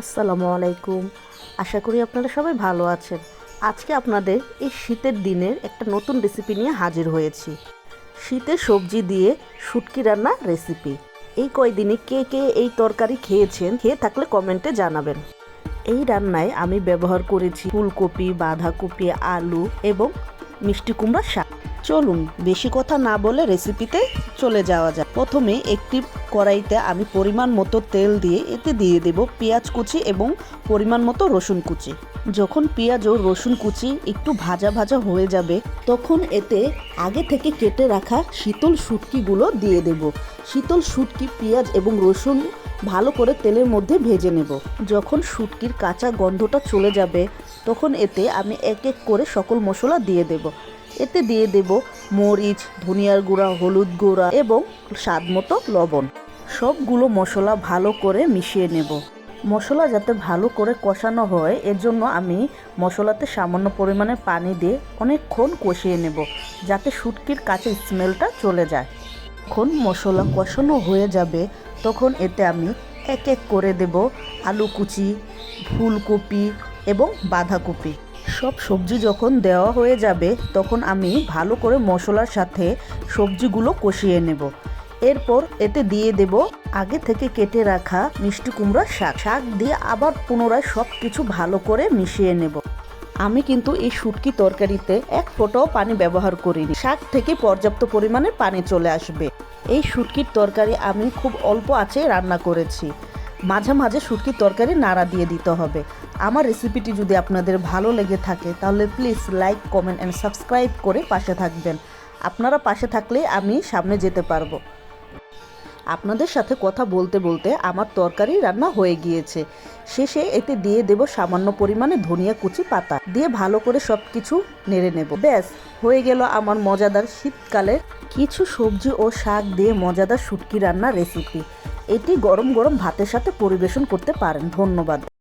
আসসালামু আলাইকুম। আশা করি আপনারা সবাই ভালো আছেন। আজকে আপনাদের এই শীতের দিনের একটা নতুন রেসিপি নিয়ে হাজির হয়েছি। শীতের সবজি দিয়ে শুটকি রান্না রেসিপি এই কয়দিনে কে কে এই তরকারি খেয়েছেন, খেয়ে থাকলে কমেন্টে জানাবেন। এই রান্নায় আমি ব্যবহার করেছি ফুলকপি, বাঁধাকপি, আলু এবং মিষ্টি কুমড়া শাক। চলুন বেশি কথা না বলে রেসিপিতে চলে যাওয়া যাক। প্রথমে একটি কড়াইতে আমি পরিমাণ মতো তেল দিয়ে এতে দিয়ে দেব পেঁয়াজ কুচি এবং পরিমাণ মতো রসুন কুচি। যখন পেঁয়াজ ও রসুন কুচি একটু ভাজা ভাজা হয়ে যাবে, তখন এতে আগে থেকে কেটে রাখা শীতল শুটকিগুলো দিয়ে দেব। শীতল শুটকি, পেঁয়াজ এবং রসুন ভালো করে তেলের মধ্যে ভেজে নেব। যখন শুটকির কাঁচা গন্ধটা চলে যাবে, তখন এতে আমি এক এক করে সকল মশলা দিয়ে দেব। এতে দিয়ে দেব মরিচ, ধনিয়ার গুঁড়া, হলুদ গুঁড়া এবং স্বাদ মতো লবণ। সবগুলো মশলা ভালো করে মিশিয়ে নেব। মশলা যাতে ভালো করে কষানো হয় এর জন্য আমি মশলাতে সামান্য পরিমাণে পানি দিয়ে অনেকক্ষণ কষিয়ে নেব, যাতে শুটকির কাছে স্মেলটা চলে যায়। যখন মশলা কষানো হয়ে যাবে, তখন এতে আমি এক এক করে দেব আলু কুচি ফুলকপি এবং বাঁধাকপি। সব সবজি যখন দেওয়া হয়ে যাবে, তখন আমি ভালো করে মশলার সাথে সবজিগুলো কষিয়ে নেব। এরপর এতে দিয়ে দেব আগে থেকে কেটে রাখা মিষ্টি কুমড়ার শাক। শাক দিয়ে আবার পুনরায় সব কিছু ভালো করে মিশিয়ে নেব। আমি কিন্তু এই শুটকি তরকারিতে এক ফোঁটাও পানি ব্যবহার করিনি। শাক থেকে পর্যাপ্ত পরিমাণে পানি চলে আসবে। এই শুটকির তরকারি আমি খুব অল্প আছে রান্না করেছি। মাঝে মাঝে শুটকির তরকারি নাড়া দিয়ে দিতে হবে। আমার রেসিপিটি যদি আপনাদের ভালো লেগে থাকে, তাহলে please like comment and subscribe করে পাশে থাকবেন। আপনারা পাশে থাকলে আমি সামনে যেতে পারব। আপনাদের সাথে কথা বলতে বলতে আমার তরকারি রান্না হয়ে গিয়েছে। শেষে এতে দিয়ে দেব সামান্য পরিমাণে ধনিয়া কুচি পাতা। দিয়ে ভালো করে সব কিছু নেড়ে নেব। ব্যাস, হয়ে গেল আমার মজাদার শীতকালে কিছু সবজি ও শাক দিয়ে মজাদার শুটকি রান্নার রেসিপি এটি গরম গরম ভাতের সাথে পরিবেশন করতে পারেন। ধন্যবাদ।